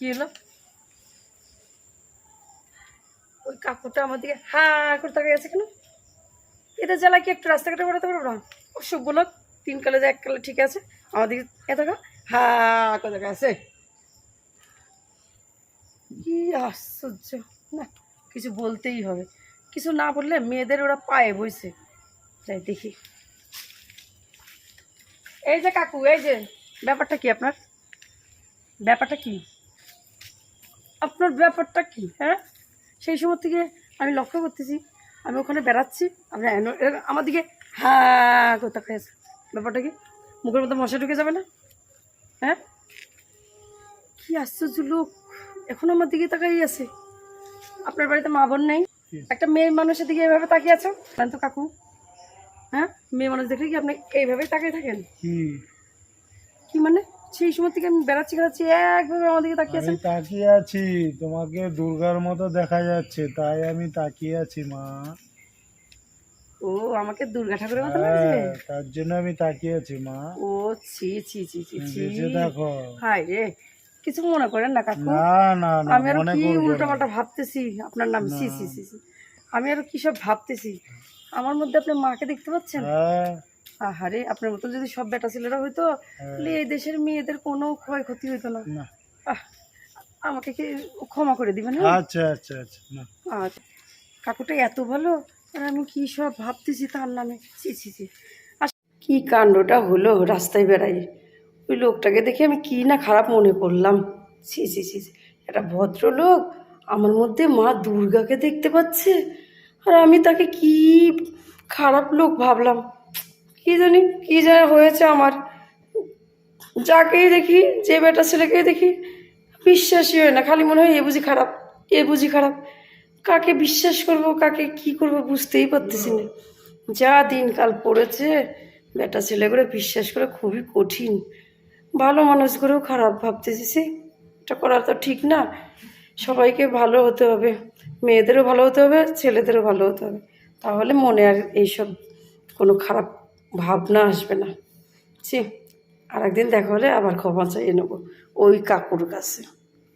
কি হলো? ওই কাকুটা আমার দিকে হা করে তাকিয়ে আছে কেন? এদের জ্বালা কি একটু রাস্তাঘাটে বেরোতে পারব না? অসুখ বলো তিন কালে এক কালে ঠিক আছে, আমার দিকে এত হা করে তাকিয়ে আছে। কি আশ্চর্য। না, কিছু বলতেই হবে। কিছু না বললে মেয়েদের ওরা পায়ে বইছে। যাই দেখি। এই যে কাকু, এই যে, ব্যাপারটা কি আপনার? ব্যাপারটা কি? আপনার ব্যাপারটা কি হ্যাঁ? সেই সময় থেকে আমি লক্ষ্য করতেছি আমি ওখানে বেড়াচ্ছি আপনি আমার দিকে হ্যাঁ কোথা খেয়েছে ব্যাপারটা কি? মুখের মধ্যে মশা ঢুকে যাবে না? হ্যাঁ? কি আশ্চর্য লোক এখন আমার দিকে তাকাই আছে। আপনার বাড়িতে মা বোন নেই? একটা মেয়ে মানুষের দিকে এভাবে তাকিয়ে আছো? তো কাকু হ্যাঁ? মেয়ে মানুষ দেখলে কি আপনি এইভাবেই তাকিয়ে থাকেন? কি মানে? সেই সময় থেকে আমি বেড়াচ্ছি বেড়াচ্ছি একভাবে তাকিয়ে আছেন। তাকিয়ে আছি তোমাকে দুর্গার মতো দেখা যাচ্ছে তাই আমি তাকিয়ে আছি মা। ও আমাকে দুর্গা ঠাকুরের মতো লাগছে হ্যাঁ, তার জন্য আমি তাকিয়ে আছি মা। ও ছি ছি ছি ছি ছি। দেখো। হাই রে কিছু মনে করেন না কাকু? না না না আমি আরও কি ভাবতেছি আপনার নাম সি সি সি আমি আরও কি সব ভাবতেছি? আমার মধ্যে আপনি মাকে দেখতে পাচ্ছেন? হ্যাঁ। আহারে আপনার মতো যদি সব বেটা ছেলেরা হইতো তাহলে এই দেশের মেয়েদের কোনো ক্ষয়ক্ষতি হইতো না। আমাকে কি ক্ষমা করে দিবেন হ্যাঁ? আচ্ছা আচ্ছা আচ্ছা আচ্ছা কাকুটা এত ভালো আর আমি কি সব ভাবতেছি তার নামে? ছি ছি ছি। আস কি কাণ্ডটা হলো রাস্তায় বেড়াই ওই লোকটাকে দেখে আমি কি না খারাপ মনে করলাম। ছি ছি ছি। একটা ভদ্রলোক আমার মধ্যে মা দুর্গাকে দেখতে পাচ্ছে আর আমি তাকে কি খারাপ লোক ভাবলাম। কি জানি কি জানি হয়েছে আমার। যাকেই দেখি, যে বেটা ছেলেকেই দেখি, বিশ্বাসই হয় না। খালি মনে হয় এ বুঝি খারাপ, এ বুঝি খারাপ। কাকে বিশ্বাস করব, কাকে কি করব বুঝতেই পারতেছি না। যা দিনকাল পড়েছে, বেটা ছেলে করে বিশ্বাস করে খুবই কঠিন। ভালো মানুষ করেও খারাপ ভাবতেছি এটা করা তো ঠিক না। সবাইকে ভালো হতে হবে। মেয়েদেরও ভালো হতে হবে, ছেলেদেরও ভালো হতে হবে। তাহলে মনে আর এইসব কোনো খারাপ ভাবনা আসবে না। ছি আর একদিন দেখা হলে আবার ক্ষমা চাইয়ে নেব। ওই কাকুর কাছে।